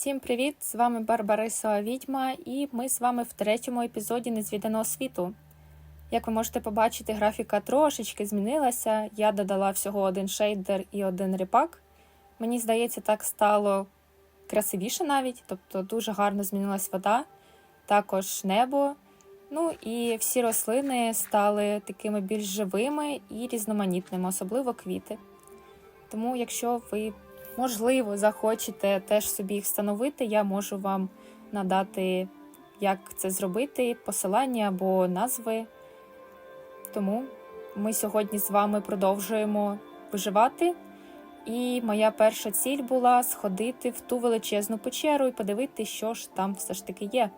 Всім привіт! З вами Барбарисова Відьма, і ми з вами в третьому епізоді Незвіданого світу. Як ви можете побачити, графіка трошечки змінилася. Я додала всього один шейдер і один ріпак. Мені здається, так стало красивіше навіть, тобто дуже гарно змінилась вода, також небо. Ну і всі рослини стали такими більш живими і різноманітними, особливо квіти. Тому, якщо ви можливо, захочете теж собі їх встановити, я можу вам надати, як це зробити, посилання або назви. Тому ми сьогодні з вами продовжуємо виживати. І моя перша ціль була сходити в ту величезну печеру і подивитися, що ж там все ж таки є.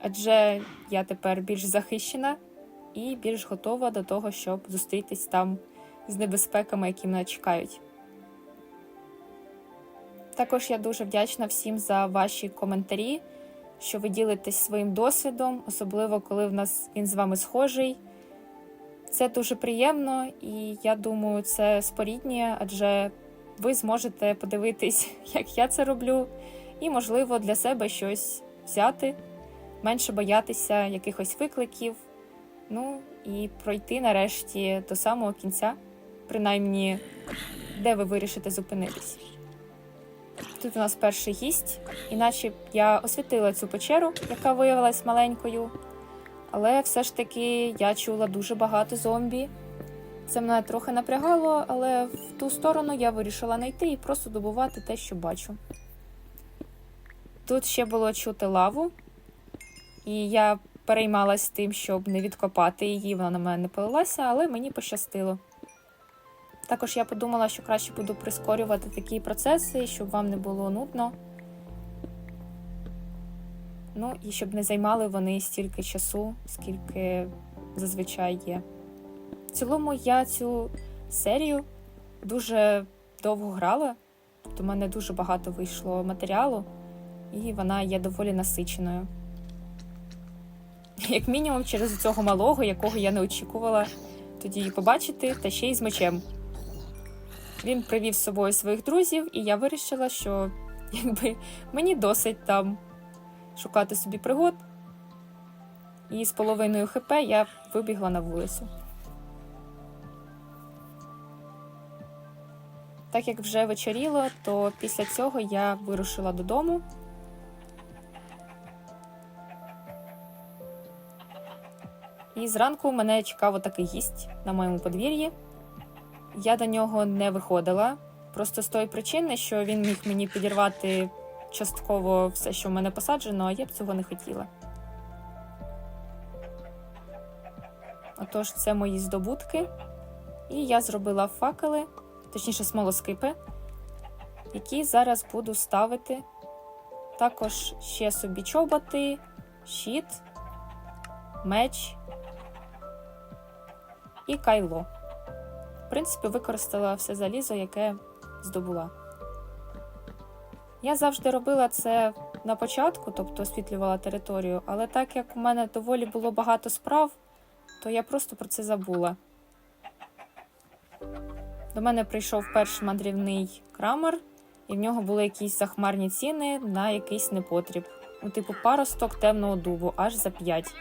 Адже я тепер більш захищена і більш готова до того, щоб зустрітись там з небезпеками, які мене чекають. Також я дуже вдячна всім за ваші коментарі, що ви ділитесь своїм досвідом, особливо коли в нас він з вами схожий. Це дуже приємно, і я думаю, це споріднює, адже ви зможете подивитись, як я це роблю, і, можливо, для себе щось взяти, менше боятися якихось викликів. Ну і пройти нарешті до самого кінця, принаймні, де ви вирішите зупинитись. Тут у нас перший гість, іначе я освітила цю печеру, яка виявилась маленькою. Але все ж таки я чула дуже багато зомбі. Це мене трохи напрягало, але в ту сторону я вирішила не йти і просто добувати те, що бачу. Тут ще було чути лаву, і я переймалась тим, щоб не відкопати її, вона на мене не полилася, але мені пощастило. Також я подумала, що краще буду прискорювати такі процеси, щоб вам не було нудно. Ну і щоб не займали вони стільки часу, скільки зазвичай є. В цілому я цю серію дуже довго грала, тобто в мене дуже багато вийшло матеріалу, і вона є доволі насиченою. Як мінімум, через цього малого, якого я не очікувала тоді побачити, та ще й з мечем. Він привів з собою своїх друзів, і я вирішила, що якби мені досить там шукати собі пригод. І з половиною ХП я вибігла на вулицю. Так як вже вечоріло, то після цього я вирушила додому. І зранку мене чекав такий гість на моєму подвір'ї. Я до нього не виходила. Просто з тої причини, що він міг мені підірвати частково все, що в мене посаджено, а я б цього не хотіла. Отож, це мої здобутки. І я зробила факели, точніше, смолоскипи, які зараз буду ставити. Також ще собі чоботи, щит, меч і кайло. Принципі, використала все залізо, яке здобула. Я завжди робила це на початку, тобто освітлювала територію, але так як у мене доволі було багато справ, то я просто про це забула. До мене прийшов перший мандрівний крамер, і в нього були якісь захмарні ціни на якийсь непотріб. Ну, типу, паросток темного дубу аж за 5.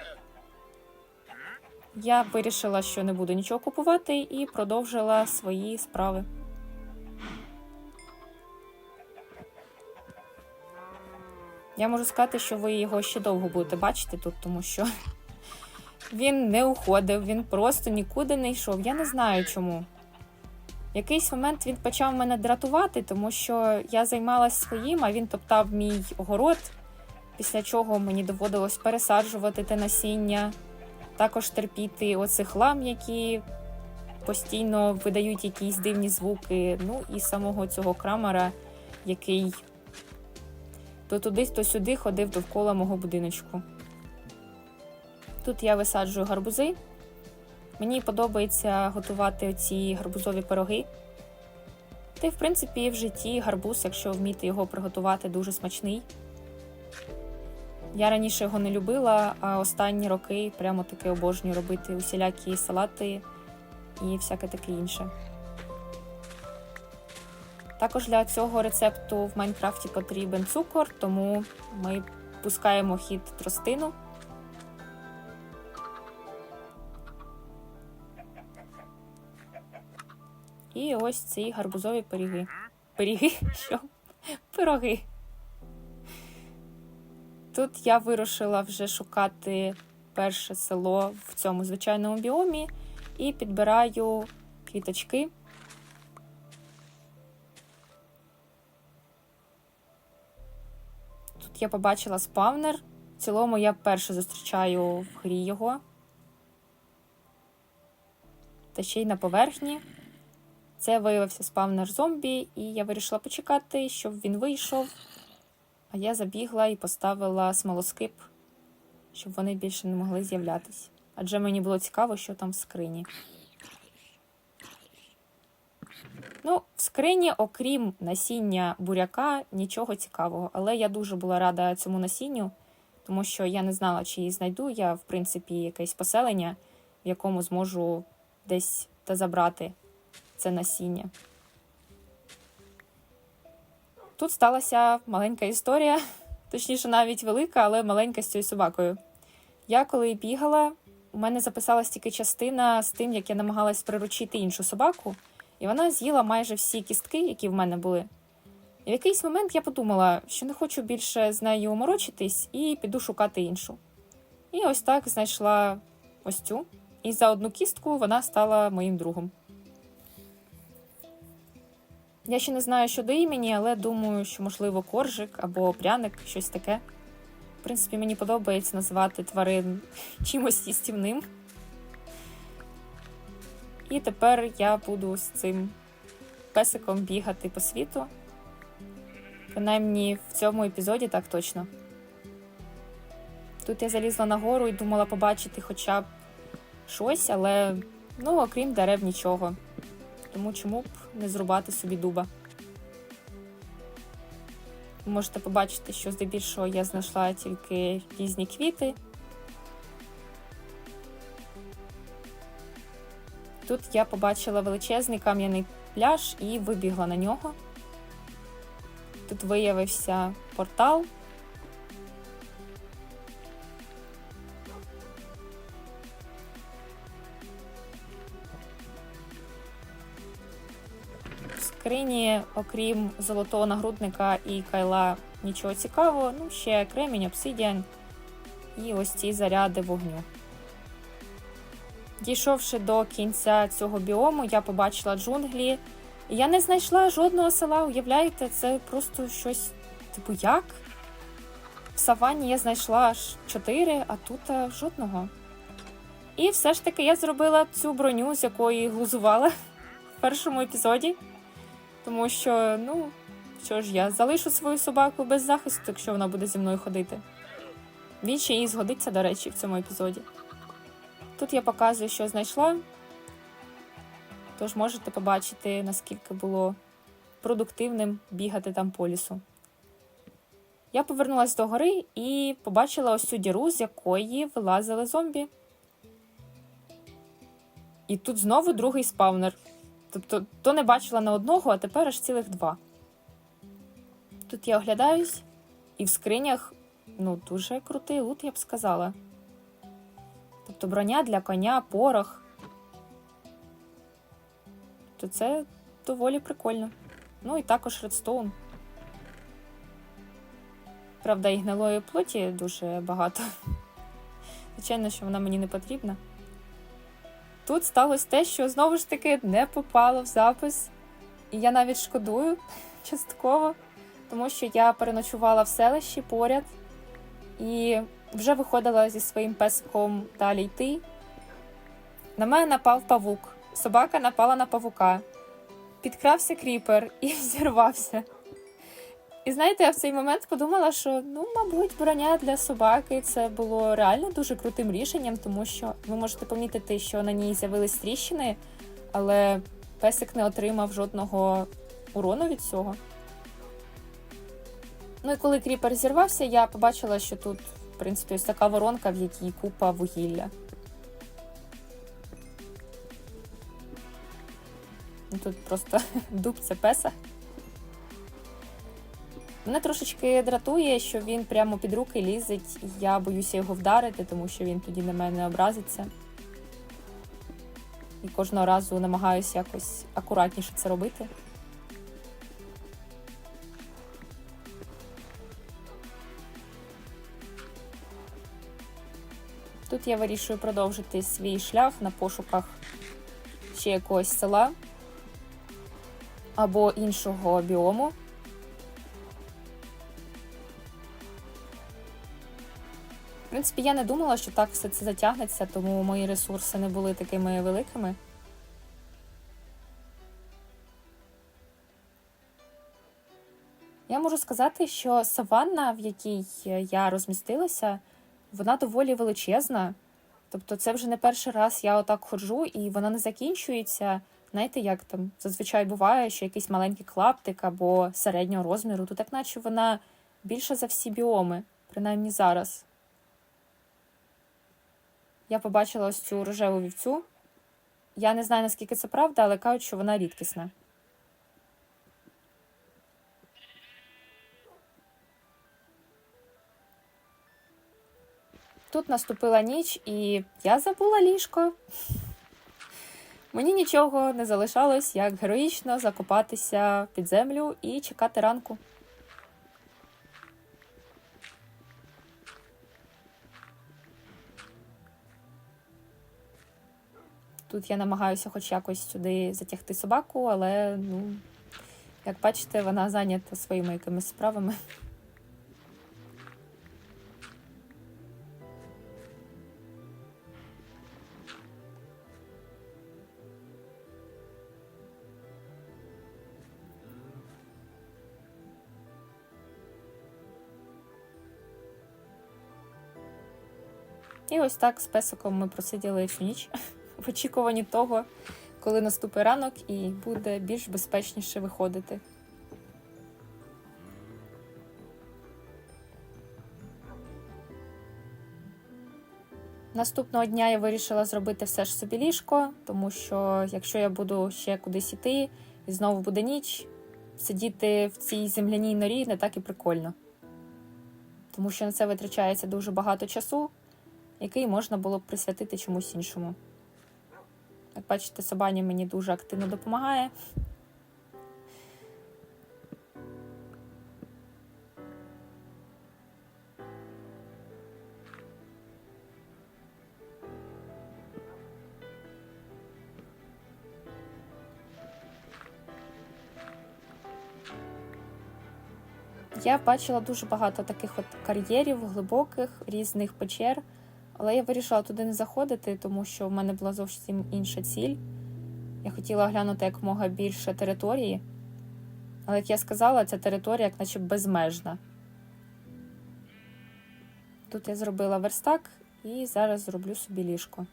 Я вирішила, що не буду нічого купувати, і продовжила свої справи. Я можу сказати, що ви його ще довго будете бачити тут, тому що він не уходив, він просто нікуди не йшов. Я не знаю чому. Якийсь момент він почав мене дратувати, тому що я займалась своїм, а він топтав мій город, після чого мені доводилось пересаджувати те насіння також терпіти оцих лам, які постійно видають якісь дивні звуки. Ну і самого цього крамера, який то туди, то сюди ходив довкола мого будиночку. Тут я висаджую гарбузи. Мені подобається готувати ці гарбузові пироги. Та й, в принципі, в житті гарбуз, якщо вміти його приготувати, дуже смачний. Я раніше його не любила, а останні роки прямо таки обожнюю робити усілякі салати і всяке таке інше. Також для цього рецепту в Майнкрафті потрібен цукор, тому ми пускаємо хід тростину. І ось ці гарбузові пиріги. Пиріги? Що? Пироги. Тут я вирушила вже шукати перше село в цьому звичайному біомі і підбираю квіточки. Тут я побачила спавнер. В цілому я вперше зустрічаю в грі його. Та ще й на поверхні. Це виявився спавнер зомбі, і я вирішила почекати, щоб він вийшов. А я забігла і поставила смолоскип, щоб вони більше не могли з'являтись. Адже мені було цікаво, що там в скрині. Ну, в скрині, окрім насіння буряка, нічого цікавого. Але я дуже була рада цьому насінню, тому що я не знала, чи її знайду. Я, в принципі, якесь поселення, в якому зможу десь та забрати це насіння. Тут сталася маленька історія, точніше, навіть велика, але маленька з цією собакою. Я коли бігала, у мене записалась тільки частина з тим, як я намагалась приручити іншу собаку, і вона з'їла майже всі кістки, які в мене були. І в якийсь момент я подумала, що не хочу більше з нею морочитись і піду шукати іншу. І ось так знайшла ось цю. І за одну кістку вона стала моїм другом. Я ще не знаю щодо імені, але думаю, що, можливо, коржик або пряник, щось таке. В принципі, мені подобається називати тварин чимось їстівним. І тепер я буду з цим песиком бігати по світу. Принаймні в цьому епізоді так точно. Тут я залізла нагору і думала побачити хоча б щось, але ну, окрім дерев, нічого. Тому чому б не зрубати собі дуба? Ви можете побачити, що здебільшого я знайшла тільки різні квіти. Тут я побачила величезний кам'яний пляж і вибігла на нього. Тут виявився портал. В скрині, окрім золотого нагрудника і кайла, нічого цікавого. Ну, ще кремінь, обсидіан і ось ці заряди вогню. Дійшовши до кінця цього біому, я побачила джунглі. Я не знайшла жодного села. Уявляєте, це просто щось, типу, як? В саванні я знайшла аж чотири, а тут жодного. І все ж таки я зробила цю броню, з якої глузувала в першому епізоді. Тому що, ну, що ж, я залишу свою собаку без захисту, якщо вона буде зі мною ходити. Він ще їй згодиться, до речі, в цьому епізоді. Тут я показую, що знайшла. Тож можете побачити, наскільки було продуктивним бігати там по лісу. Я повернулася до гори і побачила ось цю діру, з якої вилазили зомбі. І тут знову другий спавнер. Тобто, то не бачила на одного, а тепер аж цілих два. Тут я оглядаюсь, і в скринях ну, дуже крутий лут, я б сказала. Тобто броня для коня, порох. То це доволі прикольно. Ну і також редстоун. Правда, і гнилої плоті дуже багато. Звичайно, що вона мені не потрібна. Тут сталося те, що знову ж таки не попало в запис. І я навіть шкодую частково, тому що я переночувала в селищі поряд і вже виходила зі своїм песиком далі йти. На мене напав павук. Собака напала на павука. Підкрався кріпер і зірвався. І знаєте, я в цей момент подумала, що ну, мабуть, броня для собаки це було реально дуже крутим рішенням, тому що ви можете помітити, що на ній з'явились тріщини, але песик не отримав жодного урону від цього. Ну і коли кріпер зірвався, я побачила, що тут, в принципі, ось така воронка, в якій купа вугілля. Ну, Тут просто дуб це песа. Мене трошечки дратує, що він прямо під руки лізить, я боюся його вдарити, тому що він тоді на мене образиться. І кожного разу намагаюся якось акуратніше це робити. Тут я вирішую продовжити свій шлях на пошуках ще якогось села або іншого біому. Принципі, я не думала, що так все це затягнеться, тому мої ресурси не були такими великими. Я можу сказати, що саванна, в якій я розмістилася, вона доволі величезна. Тобто, це вже не перший раз я отак ходжу, і вона не закінчується. Знаєте, як там зазвичай буває, що якийсь маленький клаптик або середнього розміру, то так наче вона більша за всі біоми, принаймні зараз. Я побачила ось цю рожеву вівцю. Я не знаю, наскільки це правда, але кажуть, що вона рідкісна. Тут наступила ніч, і я забула ліжко. Мені нічого не залишалось, як героїчно закопатися під землю і чекати ранку. Тут я намагаюся хоч якось сюди затягти собаку, але, ну, як бачите, вона зайнята своїми якимись справами. І ось так з песиком ми просиділи всю ніч в очікуванні того, коли наступить ранок і буде більш безпечніше виходити. Наступного дня я вирішила зробити все ж собі ліжко, тому що якщо я буду ще кудись іти і знову буде ніч, сидіти в цій земляній норі не так і прикольно. Тому що на це витрачається дуже багато часу, який можна було б присвятити чомусь іншому. Як бачите, Собаня мені дуже активно допомагає. Я бачила дуже багато таких от кар'єрів, глибоких, різних печер, але я вирішила туди не заходити, тому що в мене була зовсім інша ціль. Я хотіла оглянути якомога більше території. Але, як я сказала, ця територія як наче безмежна. Тут я зробила верстак і зараз зроблю собі ліжко.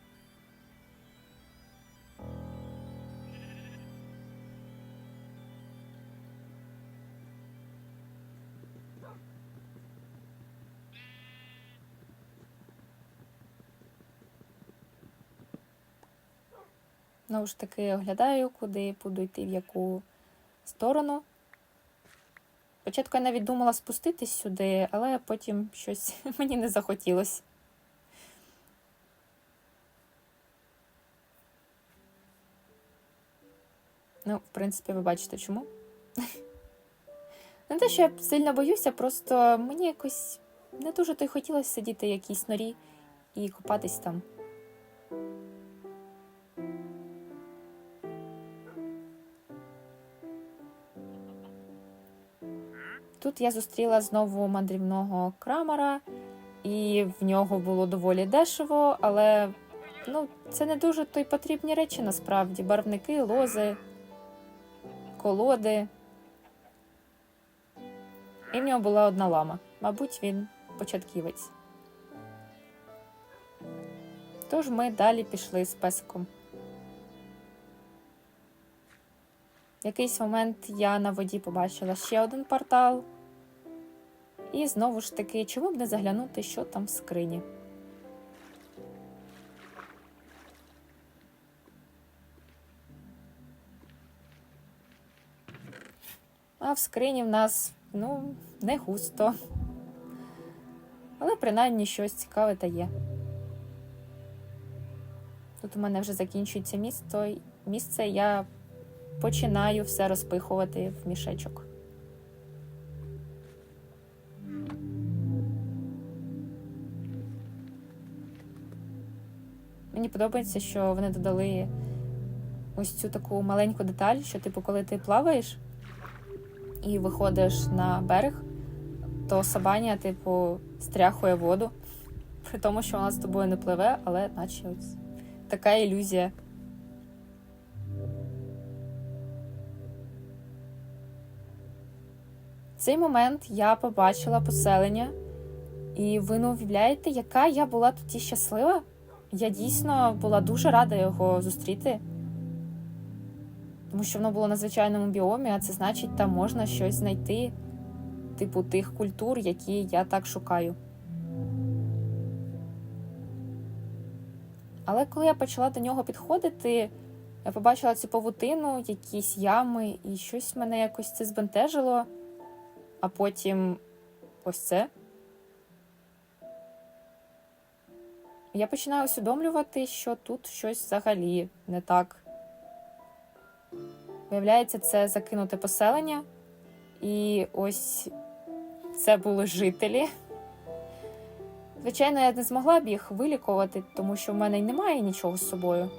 Знову ж таки, оглядаю, куди буду йти, в яку сторону. Спочатку я навіть думала спуститись сюди, але потім щось мені не захотілося. Ну, в принципі, ви бачите чому. Не те, що я сильно боюся, просто мені якось не дуже то й хотілося сидіти в якійсь норі і купатись там. Тут я зустріла знову мандрівного крамера, і в нього було доволі дешево, але ну, це не дуже то й потрібні речі насправді: барвники, лози, колоди. І в нього була одна лама. Мабуть, він початківець. Тож ми далі пішли з песиком. В якийсь момент я на воді побачила ще один портал. І знову ж таки, чому б не заглянути, що там в скрині? А в скрині в нас ну, не густо. Але принаймні щось цікаве та є. Тут у мене вже закінчується місто, місце, я починаю все розпихувати в мішечок. Мені подобається, що вони додали ось цю таку маленьку деталь, що, типу, коли ти плаваєш і виходиш на берег, то Сабаня, типу, стряхує воду, при тому, що вона з тобою не пливе, але наче ось така ілюзія. В цей момент я побачила поселення, і ви не уявляєте, яка я була тоді щаслива. Я дійсно була дуже рада його зустріти, тому що воно було на звичайному біомі, а це значить, там можна щось знайти, типу тих культур, які я так шукаю. Але коли я почала до нього підходити, я побачила цю павутину, якісь ями, і щось мене якось це збентежило, а потім ось це. Я починаю усвідомлювати, що тут щось взагалі не так. Виявляється, це закинуте поселення, і ось це були жителі. Звичайно, я не змогла б їх вилікувати, тому що в мене й немає нічого з собою.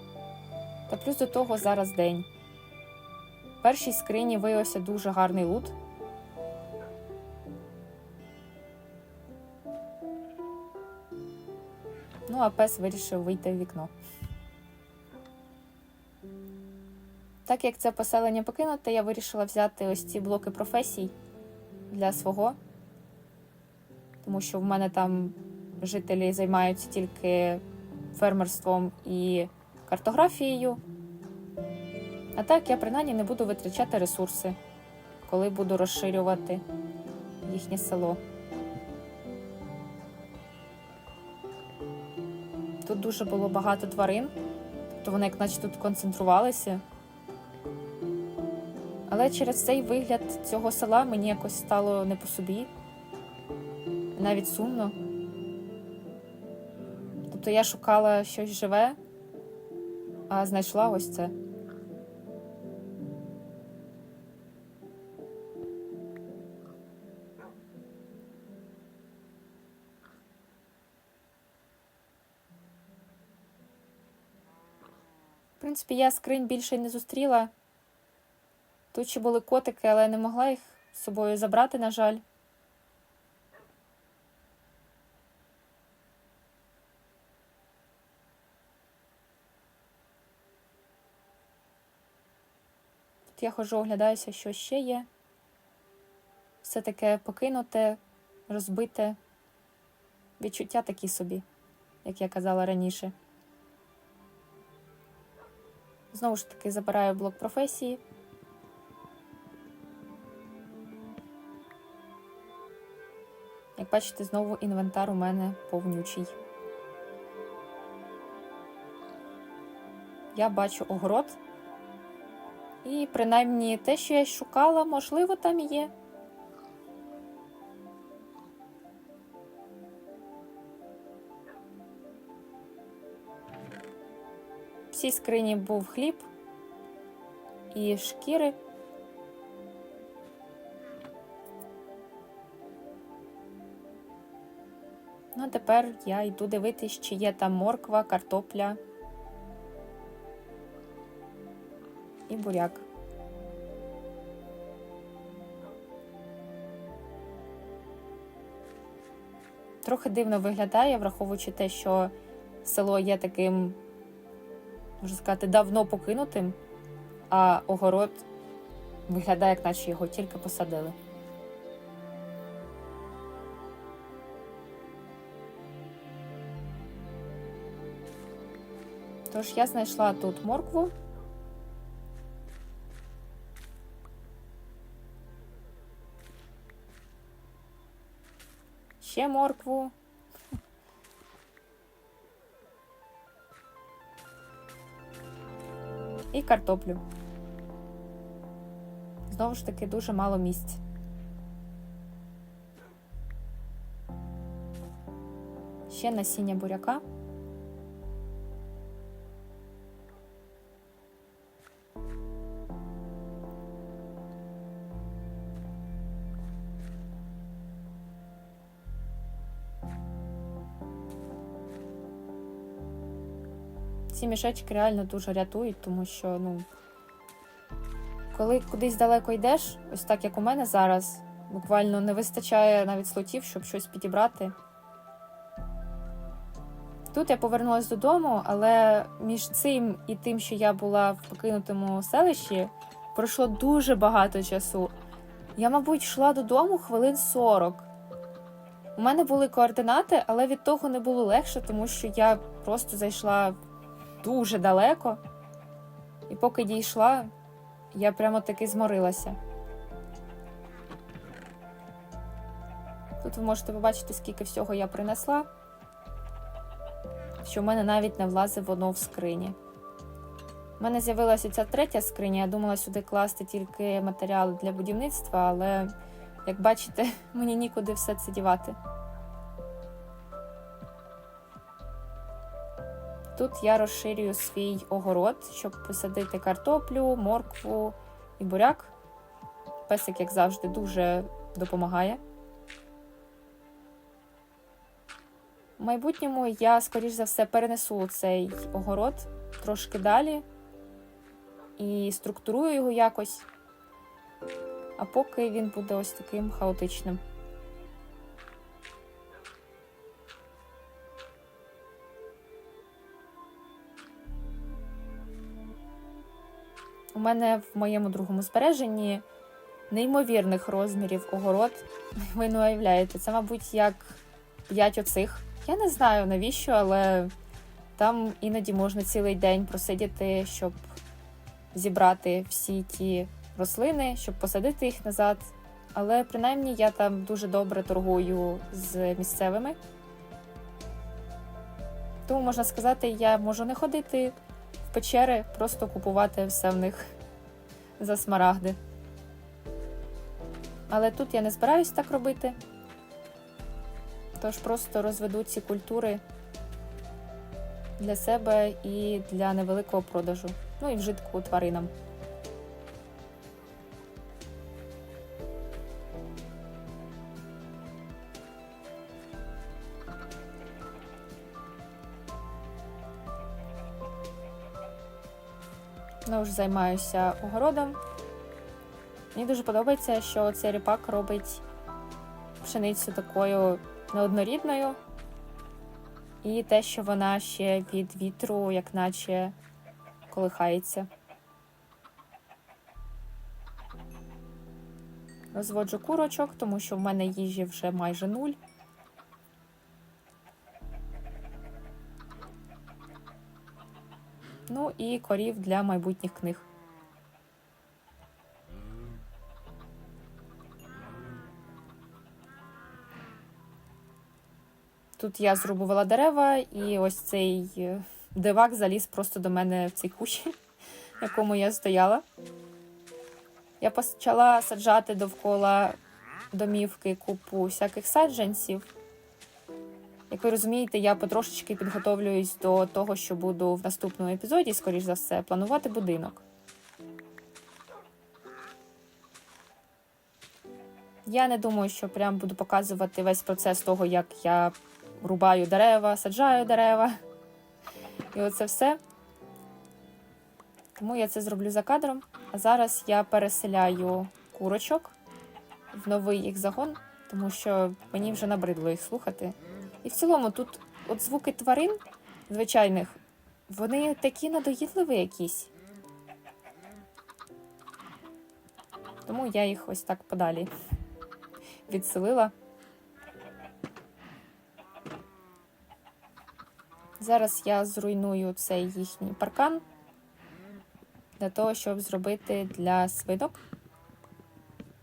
Та плюс до того зараз день. В першій скрині виявився дуже гарний лут. Ну, а пес вирішив вийти в вікно. Так як це поселення покинуте, я вирішила взяти ось ці блоки професій для свого, тому що в мене там жителі займаються тільки фермерством і картографією. А так я принаймні не буду витрачати ресурси, коли буду розширювати їхнє село. Тут дуже було багато тварин, тобто вони як наче тут концентрувалися. Але через цей вигляд цього села мені якось стало не по собі, навіть сумно. Тобто я шукала щось живе, а знайшла ось це. Принципі, я скринь більше не зустріла. Тут ще були котики, але я не могла їх з собою забрати, на жаль. Тут я ходжу, оглядаюся, що ще є. Все таке покинуте, розбите. Відчуття такі собі, як я казала раніше. Знову ж таки, забираю блок професії. Як бачите, знову інвентар у мене повнючий. Я бачу огород. І принаймні те, що я шукала, можливо, там є. В цій скрині був хліб і шкіри. Ну, а тепер я йду дивитись, чи є там морква, картопля і буряк. Трохи дивно виглядає, враховуючи те, що село є таким, можна сказати, давно покинутим, а огород виглядає, як наче його тільки посадили. Тож я знайшла тут моркву. Ще моркву. і картоплю. Знову ж таки, дуже мало місць. Ще насіння буряка. Ці мішечки реально дуже рятують, тому що, ну, коли кудись далеко йдеш, ось так як у мене зараз, буквально не вистачає навіть слотів, щоб щось підібрати. Тут я повернулася додому, але між цим і тим, що я була в покинутому селищі, пройшло дуже багато часу. Я, мабуть, йшла додому хвилин 40. У мене були координати, але від того не було легше, тому що я просто зайшла дуже далеко. І поки дійшла, я прямо таки зморилася. Тут ви можете побачити, скільки всього я принесла, що в мене навіть не влазить воно в скрині. У мене з'явилася ця третя скриня. Я думала сюди класти тільки матеріали для будівництва, але, як бачите, мені нікуди все це дівати. Тут я розширюю свій огород, щоб посадити картоплю, моркву і буряк. Песик, як завжди, дуже допомагає. В майбутньому я, скоріш за все, перенесу цей огород трошки далі і структурую його якось. А поки він буде ось таким хаотичним. Мене в моєму другому збереженні неймовірних розмірів огород. Ви не уявляєте, це, мабуть, як п'ять оцих. Я не знаю навіщо, але там іноді можна цілий день просидіти, щоб зібрати всі ті рослини, щоб посадити їх назад. Але принаймні я там дуже добре торгую з місцевими. Тому можна сказати, я можу не ходити в печери, просто купувати все в них за смарагди. Але тут я не збираюсь так робити. Тож просто розведу ці культури для себе і для невеликого продажу. Ну і вжитку тваринам. Ну, ж займаюся огородом. Мені дуже подобається, що цей ріпак робить пшеницю такою неоднорідною. І те, що вона ще від вітру, як наче колихається. Розводжу курочок, тому що в мене їжі вже майже нуль. Ну і корів для майбутніх книг. Тут я зрубувала дерева, і ось цей е, дивак заліз просто до мене в цей кущ, в якому я стояла. Я почала саджати довкола домівки купу всяких саджанців. Як ви розумієте, я потрошечки підготовлююсь до того, що буду в наступному епізоді, скоріш за все, планувати будинок. Я не думаю, що прям буду показувати весь процес того, як я рубаю дерева, саджаю дерева. І оце все. Тому я це зроблю за кадром. А зараз я переселяю курочок в новий їх загон, тому що мені вже набридло їх слухати. І в цілому тут от звуки тварин звичайних, вони такі надоїдливі якісь. Тому я їх ось так подалі відселила. Зараз я зруйную цей їхній паркан для того, щоб зробити для свинок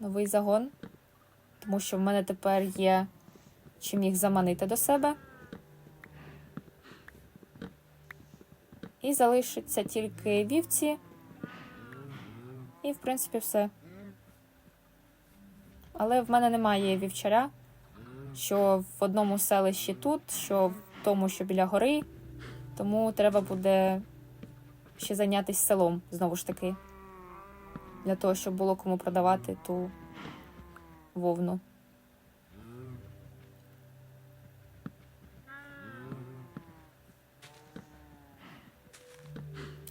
новий загон, тому що в мене тепер є чим їх заманити до себе. І залишиться тільки вівці. І, в принципі, все. Але в мене немає вівчаря, що в одному селищі тут, що в тому, що біля гори. Тому треба буде ще зайнятися селом знову ж таки. Для того, щоб було кому продавати ту вовну.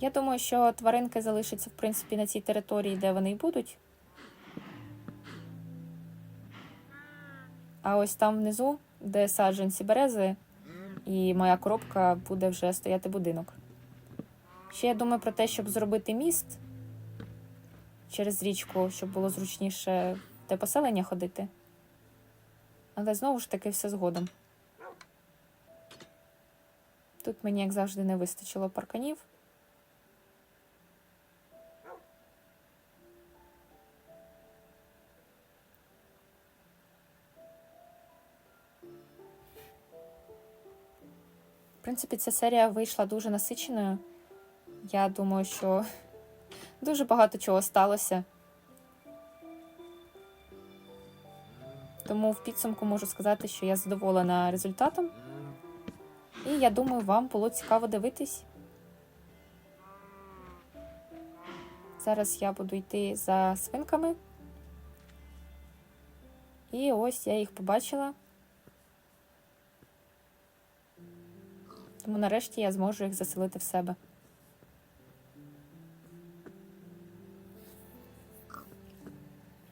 Я думаю, що тваринки залишаться, в принципі, на цій території, де вони й будуть. А ось там внизу, де саджанці берези, і моя коробка буде вже стояти будинок. Ще я думаю про те, щоб зробити міст через річку, щоб було зручніше те поселення ходити. Але знову ж таки все згодом. Тут мені, як завжди, не вистачило парканів. Принципі, ця серія вийшла дуже насиченою. Я думаю, що дуже багато чого сталося. Тому в підсумку можу сказати, що я задоволена результатом. І я думаю, вам було цікаво дивитись. Зараз я буду йти за свинками. І ось я їх побачила. Тому нарешті я зможу їх заселити в себе.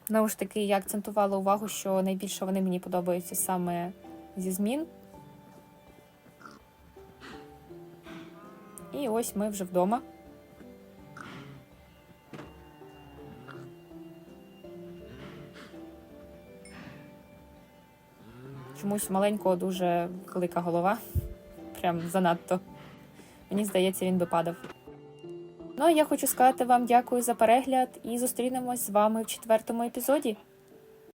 Знову ж таки, я акцентувала увагу, що найбільше вони мені подобаються саме зі змін. І ось ми вже вдома. Чомусь маленького дуже велика голова. Прям занадто. Мені здається, він би падав. Ну а я хочу сказати вам дякую за перегляд і зустрінемось з вами в четвертому епізоді.